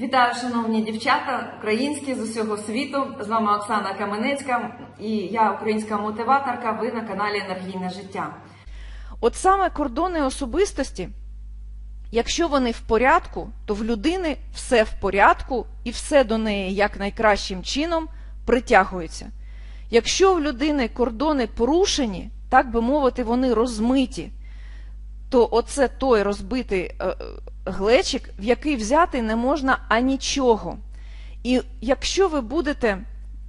Вітаю, шановні дівчата, українські з усього світу. З вами Оксана Каменецька і я українська мотиваторка. Ви на каналі Енергійне життя. От саме кордони особистості, якщо вони в порядку, то в людини все в порядку і все до неї як найкращим чином притягується. Якщо в людини кордони порушені, так би мовити, вони розмиті, то оце той розбитий е, глечик, в який взяти не можна анічого. І якщо ви будете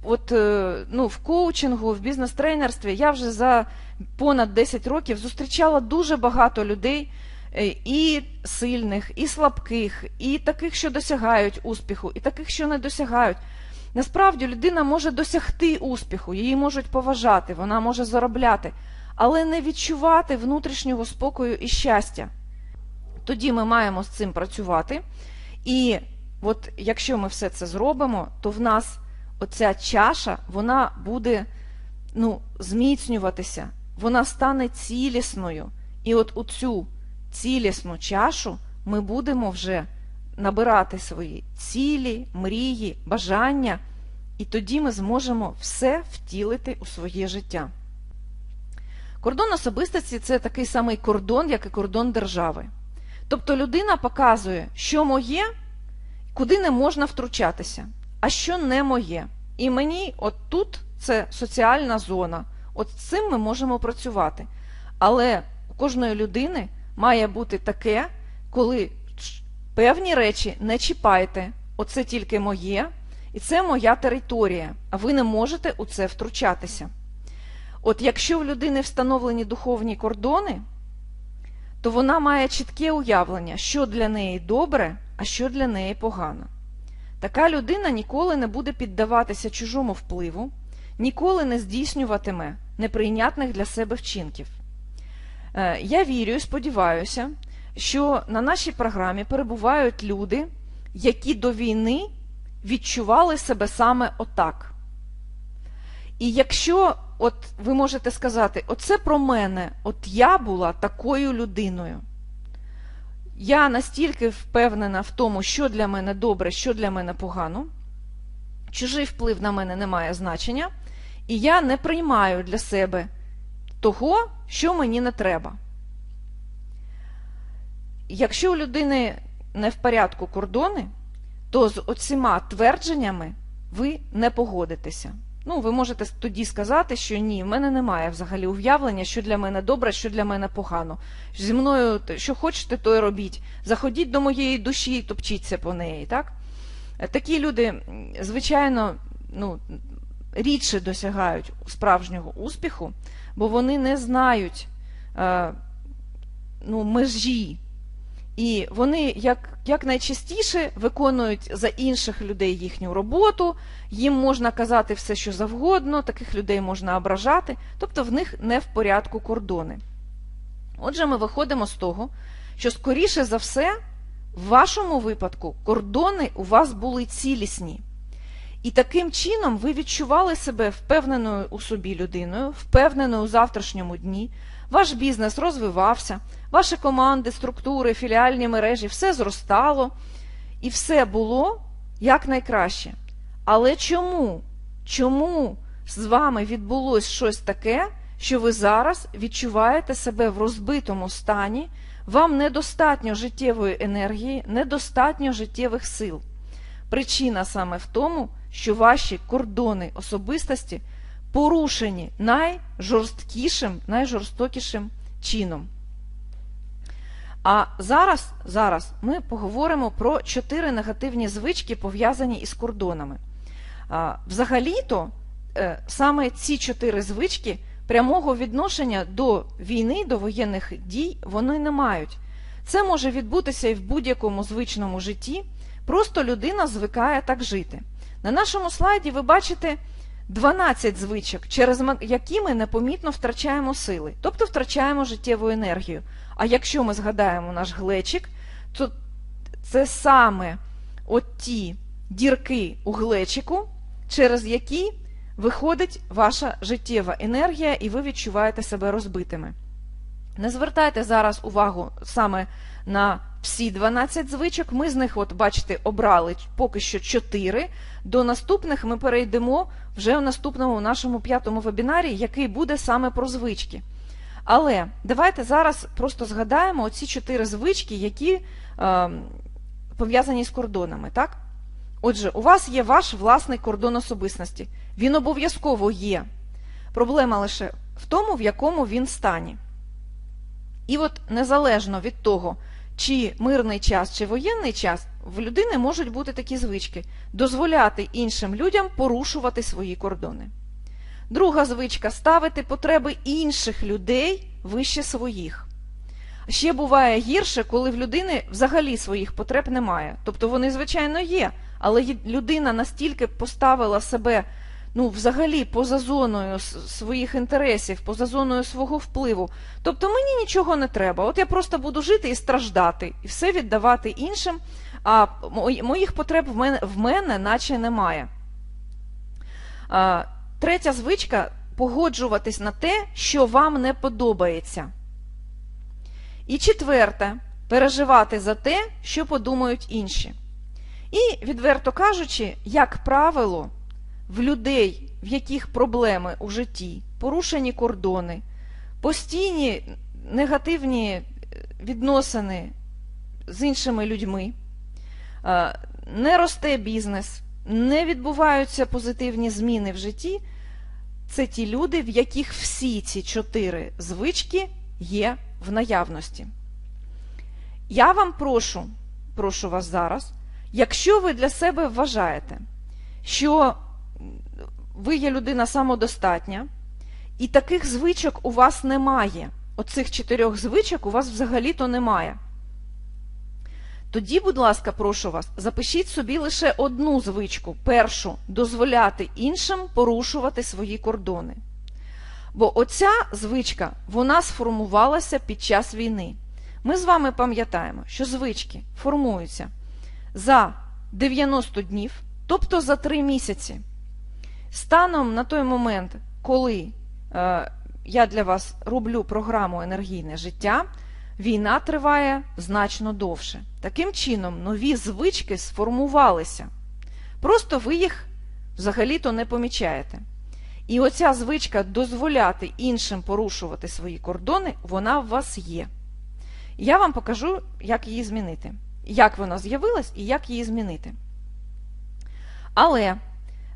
от, е, ну, в коучингу, в бізнес-тренерстві, я вже за понад 10 років зустрічала дуже багато людей, е, і сильних, і слабких, і таких, що досягають успіху, і таких, що не досягають. Насправді людина може досягти успіху, її можуть поважати, вона може заробляти, але не відчувати внутрішнього спокою і щастя. Тоді ми маємо з цим працювати. І от якщо ми все це зробимо, то в нас оця чаша вона буде ну, зміцнюватися, вона стане цілісною. І от у цю цілісну чашу ми будемо вже набирати свої цілі, мрії, бажання, і тоді ми зможемо все втілити у своє життя. Кордон особистості це такий самий кордон, як і кордон держави. Тобто людина показує, що моє, куди не можна втручатися, а що не моє. І мені от тут це соціальна зона. От з цим ми можемо працювати. Але у кожної людини має бути таке, коли певні речі не чіпайте, оце тільки моє, і це моя територія, а ви не можете у це втручатися. От якщо в людини встановлені духовні кордони, то вона має чітке уявлення, що для неї добре, а що для неї погано. Така людина ніколи не буде піддаватися чужому впливу, ніколи не здійснюватиме неприйнятних для себе вчинків. Е, Я вірю і сподіваюся, що на нашій програмі перебувають люди, які до війни відчували себе саме отак. І якщо от ви можете сказати, оце про мене, от я була такою людиною. Я настільки впевнена в тому, що для мене добре, що для мене погано, чужий вплив на мене не має значення, і я не приймаю для себе того, що мені не треба. Якщо у людини не в порядку кордони, то з оціма твердженнями ви не погодитеся. Ну, ви можете тоді сказати, що ні, в мене немає взагалі уявлення, що для мене добре, що для мене погано. Зі мною, що хочете, то й робіть. Заходіть до моєї душі і топчіться по неї. так? Такі люди, звичайно, ну, рідше досягають справжнього успіху, бо вони не знають е, ну, межі. І вони як, як найчастіше виконують за інших людей їхню роботу, їм можна казати все, що завгодно, таких людей можна ображати, тобто в них не в порядку кордони. Отже, ми виходимо з того, що, скоріше за все, в вашому випадку кордони у вас були цілісні. І таким чином ви відчували себе впевненою у собі людиною, впевненою у завтрашньому дні, ваш бізнес розвивався, ваші команди, структури, філіальні мережі, все зростало, і все було якнайкраще. Але чому? Чому з вами відбулось щось таке, що ви зараз відчуваєте себе в розбитому стані, вам недостатньо життєвої енергії, недостатньо життєвих сил? Причина саме в тому, що ваші кордони особистості порушені найжорсткішим, найжорстокішим чином. А зараз, зараз ми поговоримо про чотири негативні звички, пов'язані із кордонами. Взагалі-то е, саме ці чотири звички прямого відношення до війни, до воєнних дій вони не мають. Це може відбутися і в будь-якому звичному житті, просто людина звикає так жити. На нашому слайді ви бачите 12 звичок, через які ми непомітно втрачаємо сили, тобто втрачаємо життєву енергію. А якщо ми згадаємо наш глечик, то це саме от ті дірки у глечику, через які виходить ваша життєва енергія, і ви відчуваєте себе розбитими. Не звертайте зараз увагу саме на всі 12 звичок. Ми з них, от бачите, обрали поки що 4. До наступних ми перейдемо вже у наступному нашому п'ятому вебінарі, який буде саме про звички. Але давайте зараз просто згадаємо оці 4 звички, які е, пов'язані з кордонами. так? Отже, у вас є ваш власний кордон особистості. Він обов'язково є. Проблема лише в тому, в якому він стані. І от незалежно від того, чи мирний час, чи воєнний час, в людини можуть бути такі звички дозволяти іншим людям порушувати свої кордони. Друга звичка ставити потреби інших людей вище своїх. Ще буває гірше, коли в людини взагалі своїх потреб немає. Тобто вони, звичайно, є, але людина настільки поставила себе ну, взагалі поза зоною своїх інтересів, поза зоною свого впливу. Тобто мені нічого не треба. От я просто буду жити і страждати, і все віддавати іншим, а моїх потреб в мене, в мене наче немає. Третя звичка погоджуватись на те, що вам не подобається. І четверте переживати за те, що подумають інші. І, відверто кажучи, як правило, в людей, в яких проблеми у житті, порушені кордони, постійні негативні е, відносини з іншими людьми, е, не росте бізнес, не відбуваються позитивні зміни в житті, це ті люди, в яких всі ці чотири звички є в наявності. Я вам прошу, прошу вас зараз, якщо ви для себе вважаєте, що ви є людина самодостатня, і таких звичок у вас немає, оцих чотирьох звичок у вас взагалі-то немає. Тоді, будь ласка, прошу вас, запишіть собі лише одну звичку, першу дозволяти іншим порушувати свої кордони. Бо оця звичка вона сформувалася під час війни. Ми з вами пам'ятаємо, що звички формуються за 90 днів, тобто за 3 місяці. Станом на той момент, коли е, я для вас роблю програму енергійне життя, війна триває значно довше. Таким чином, нові звички сформувалися. Просто ви їх взагалі-то не помічаєте. І оця звичка дозволяти іншим порушувати свої кордони, вона в вас є. Я вам покажу, як її змінити. Як вона з'явилась і як її змінити. Але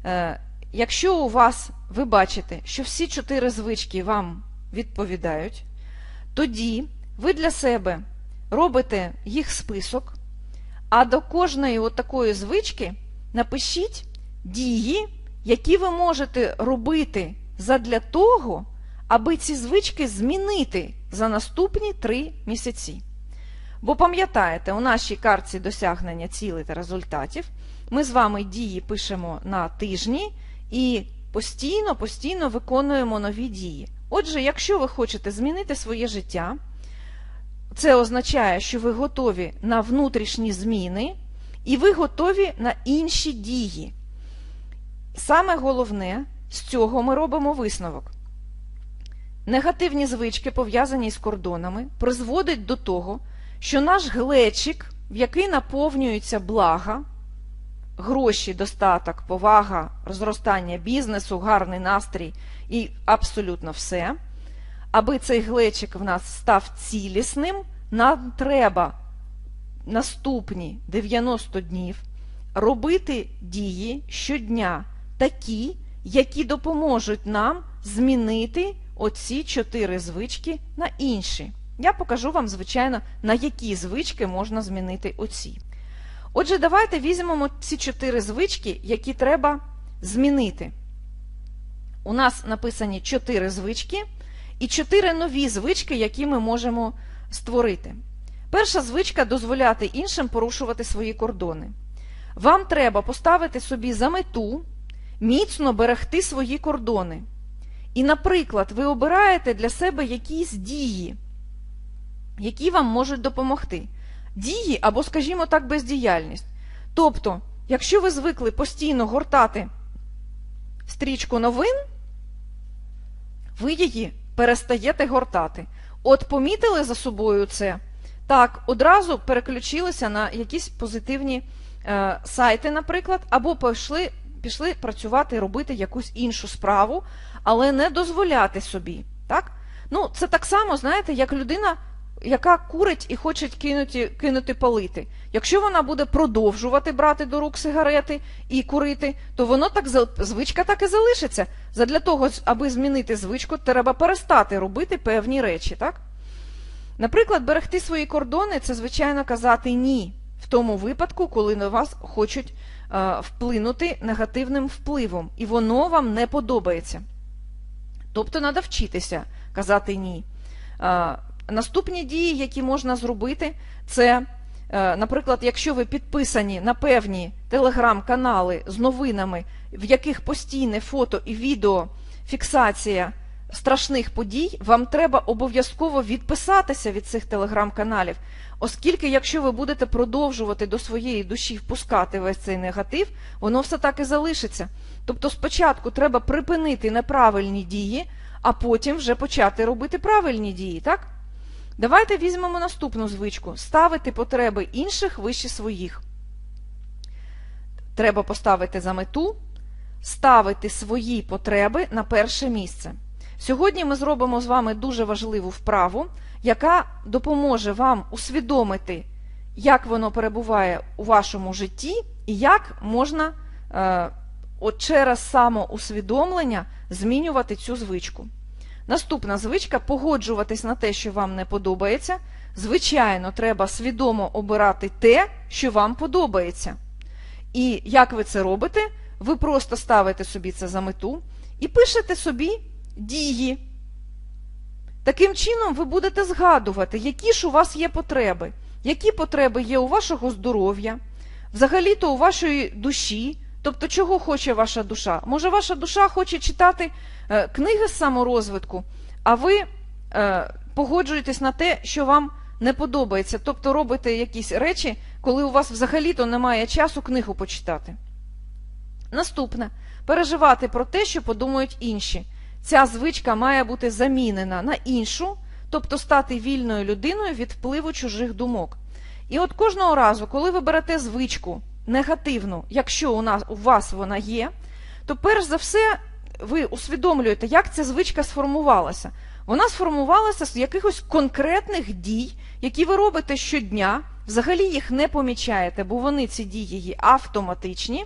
е, якщо у вас ви бачите, що всі чотири звички вам відповідають, тоді ви для себе робите їх список, а до кожної такої звички напишіть дії, які ви можете робити задля того, аби ці звички змінити за наступні три місяці. Бо пам'ятаєте, у нашій картці досягнення цілей та результатів ми з вами дії пишемо на тижні і постійно, постійно виконуємо нові дії. Отже, якщо ви хочете змінити своє життя, це означає, що ви готові на внутрішні зміни і ви готові на інші дії. Саме головне, з цього ми робимо висновок. Негативні звички, пов'язані з кордонами, призводять до того, що наш глечик, в який наповнюється блага, гроші, достаток, повага, розростання бізнесу, гарний настрій і абсолютно все, аби цей глечик в нас став цілісним, нам треба наступні 90 днів робити дії щодня, такі, які допоможуть нам змінити оці чотири звички на інші. Я покажу вам, звичайно, на які звички можна змінити оці. Отже, давайте візьмемо ці чотири звички, які треба змінити. У нас написані чотири звички і чотири нові звички, які ми можемо створити. Перша звичка дозволяти іншим порушувати свої кордони. Вам треба поставити собі за мету міцно берегти свої кордони. І, наприклад, ви обираєте для себе якісь дії, які вам можуть допомогти. Дії або, скажімо так, бездіяльність. Тобто, якщо ви звикли постійно гортати стрічку новин, ви її перестаєте гортати. От помітили за собою це, Так, одразу переключилися на якісь позитивні е, сайти, наприклад, або пішли, пішли працювати, робити якусь іншу справу, але не дозволяти собі. Так? Ну, це так само, знаєте, як людина, яка курить і хоче кинути, кинути палити. Якщо вона буде продовжувати брати до рук сигарети і курити, то воно так звичка так і залишиться. Задля того, аби змінити звичку, треба перестати робити певні речі, так? Наприклад, берегти свої кордони це, звичайно, казати ні в тому випадку, коли на вас хочуть е, вплинути негативним впливом, і воно вам не подобається. Тобто треба вчитися казати ні. Наступні дії, які можна зробити, це, е, наприклад, якщо ви підписані на певні телеграм-канали з новинами, в яких постійне фото і відео фіксація страшних подій, вам треба обов'язково відписатися від цих телеграм-каналів, оскільки, якщо ви будете продовжувати до своєї душі впускати весь цей негатив, воно все так і залишиться. Тобто спочатку треба припинити неправильні дії, а потім вже почати робити правильні дії, так? Давайте візьмемо наступну звичку: ставити потреби інших вище своїх. Треба поставити за мету, ставити свої потреби на перше місце. Сьогодні ми зробимо з вами дуже важливу вправу, яка допоможе вам усвідомити, як воно перебуває у вашому житті, і як можна е, от через самоусвідомлення змінювати цю звичку. Наступна звичка погоджуватись на те, що вам не подобається. Звичайно, треба свідомо обирати те, що вам подобається. І як ви це робите? Ви просто ставите собі це за мету і пишете собі дії. Таким чином, ви будете згадувати, які ж у вас є потреби, які потреби є у вашого здоров'я, взагалі-то у вашої душі. Тобто, чого хоче ваша душа? Може, ваша душа хоче читати книги з саморозвитку, а ви е, погоджуєтесь на те, що вам не подобається, тобто робите якісь речі, коли у вас взагалі-то немає часу книгу почитати. Наступне переживати про те, що подумають інші. Ця звичка має бути замінена на іншу, тобто стати вільною людиною від впливу чужих думок. І от кожного разу, коли ви берете звичку негативну, якщо у нас у вас вона є, то перш за все ви усвідомлюєте, як ця звичка сформувалася. Вона сформувалася з якихось конкретних дій, які ви робите щодня, взагалі їх не помічаєте, бо вони ці дії автоматичні.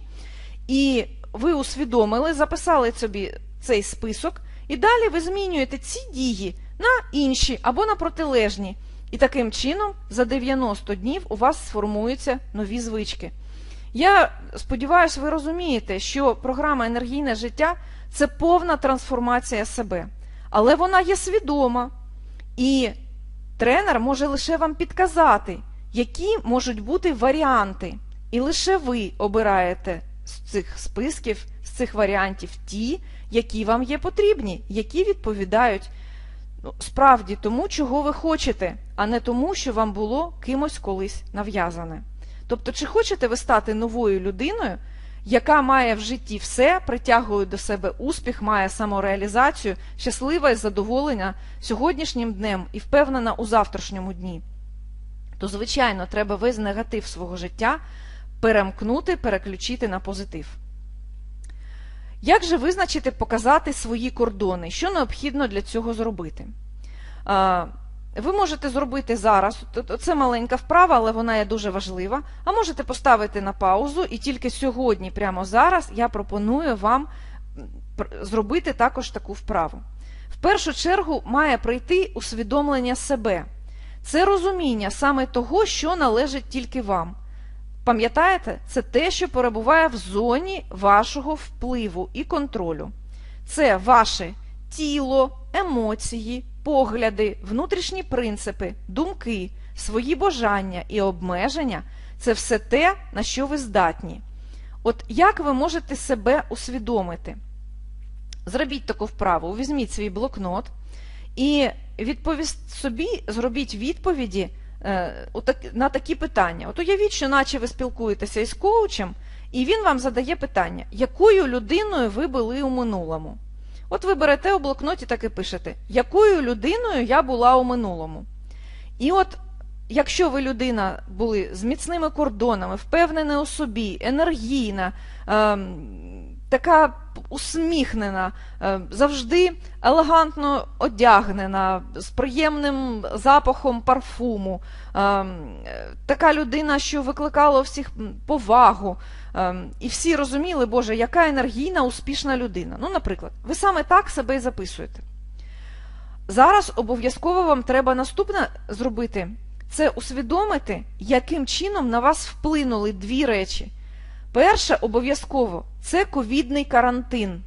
І ви усвідомили, записали собі цей список, і далі ви змінюєте ці дії на інші або на протилежні. І таким чином за 90 днів у вас сформуються нові звички. Я сподіваюся, ви розумієте, що програма енергійне життя це повна трансформація себе, але вона є свідома. І тренер може лише вам підказати, які можуть бути варіанти. І лише ви обираєте з цих списків, з цих варіантів ті, які вам є потрібні, які відповідають ну, справді тому, чого ви хочете, а не тому, що вам було кимось колись нав'язане. Тобто, чи хочете ви стати новою людиною, яка має в житті все, притягує до себе успіх, має самореалізацію, щаслива і задоволена сьогоднішнім днем і впевнена у завтрашньому дні? То, звичайно, треба весь негатив свого життя перемкнути, переключити на позитив. Як же визначити, показати свої кордони? Що необхідно для цього зробити? Ви можете зробити зараз, це маленька вправа, але вона є дуже важлива. А можете поставити на паузу, і тільки сьогодні, прямо зараз, я пропоную вам зробити також таку вправу. В першу чергу має прийти усвідомлення себе. Це розуміння саме того, що належить тільки вам. Пам'ятаєте, це те, що перебуває в зоні вашого впливу і контролю. Це ваше тіло, емоції, погляди, внутрішні принципи, думки, свої бажання і обмеження це все те, на що ви здатні. От як ви можете себе усвідомити? Зробіть таку вправу, візьміть свій блокнот і відповість собі, зробіть відповіді на такі питання. От уявіть, що наче ви спілкуєтеся із коучем, і він вам задає питання, якою людиною ви були у минулому. От ви берете у блокноті так і пишете, якою людиною я була у минулому. І от якщо ви людина були з міцними кордонами, впевнена у собі, енергійна, ем, така усміхнена, ем, завжди елегантно одягнена, з приємним запахом парфуму, е, така людина, що викликала всіх повагу. ем, І всі розуміли, Боже, яка енергійна, успішна людина. Ну, наприклад, ви саме так себе і записуєте. Зараз обов'язково вам треба наступне зробити це усвідомити, яким чином на вас вплинули дві речі. Перше, обов'язково, це ковідний карантин.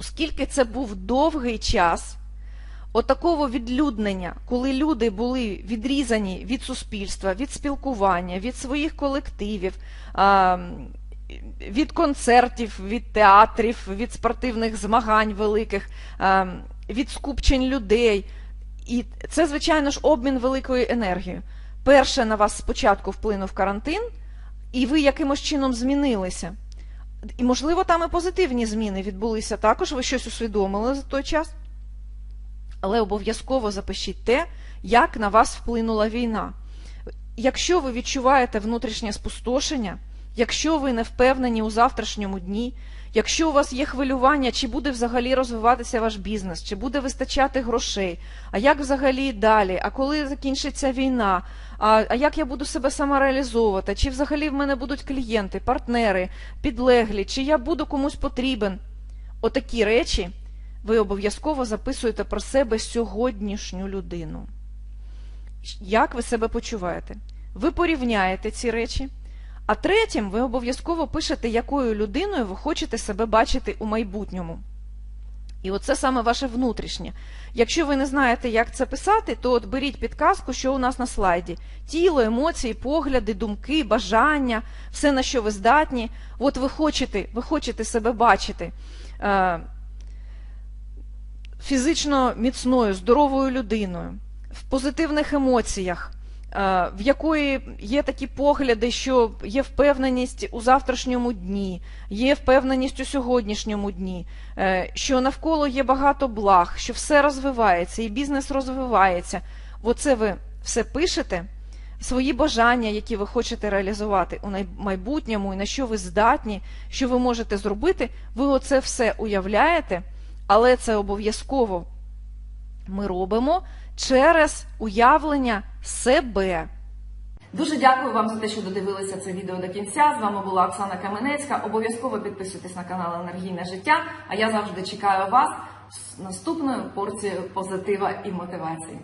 Оскільки це був довгий час отакого відлюднення, коли люди були відрізані від суспільства, від спілкування, від своїх колективів, від концертів, від театрів, від спортивних змагань великих, від скупчень людей. І це, звичайно ж, обмін великою енергією. Перше на вас спочатку вплинув карантин, і ви якимось чином змінилися. І, можливо, там і позитивні зміни відбулися також, ви щось усвідомили за той час. Але обов'язково запишіть те, як на вас вплинула війна. Якщо ви відчуваєте внутрішнє спустошення, якщо ви не впевнені у завтрашньому дні, якщо у вас є хвилювання, чи буде взагалі розвиватися ваш бізнес, чи буде вистачати грошей, а як взагалі далі, а коли закінчиться війна, а, а як я буду себе самореалізовувати, чи взагалі в мене будуть клієнти, партнери, підлеглі, чи я буду комусь потрібен. Отакі речі ви обов'язково записуєте про себе сьогоднішню людину. Як ви себе почуваєте? Ви порівняєте ці речі. А третім, ви обов'язково пишете, якою людиною ви хочете себе бачити у майбутньому. І оце саме ваше внутрішнє. Якщо ви не знаєте, як це писати, то от беріть підказку, що у нас на слайді: тіло, емоції, погляди, думки, бажання, все на що ви здатні. От ви хочете, ви хочете себе бачити е, фізично міцною, здоровою людиною, в позитивних емоціях, в якої є такі погляди, що є впевненість у завтрашньому дні, є впевненість у сьогоднішньому дні, е, що навколо є багато благ, що все розвивається, і бізнес розвивається. Оце ви все пишете, свої бажання, які ви хочете реалізувати у майбутньому, і на що ви здатні, що ви можете зробити, ви оце все уявляєте, але це обов'язково ми робимо через уявлення себе. Дуже дякую вам за те, що додивилися це відео до кінця. З вами була Оксана Каменецька. Обов'язково підписуйтесь на канал Енергійне життя. А я завжди чекаю вас з наступною порцією позитива і мотивації.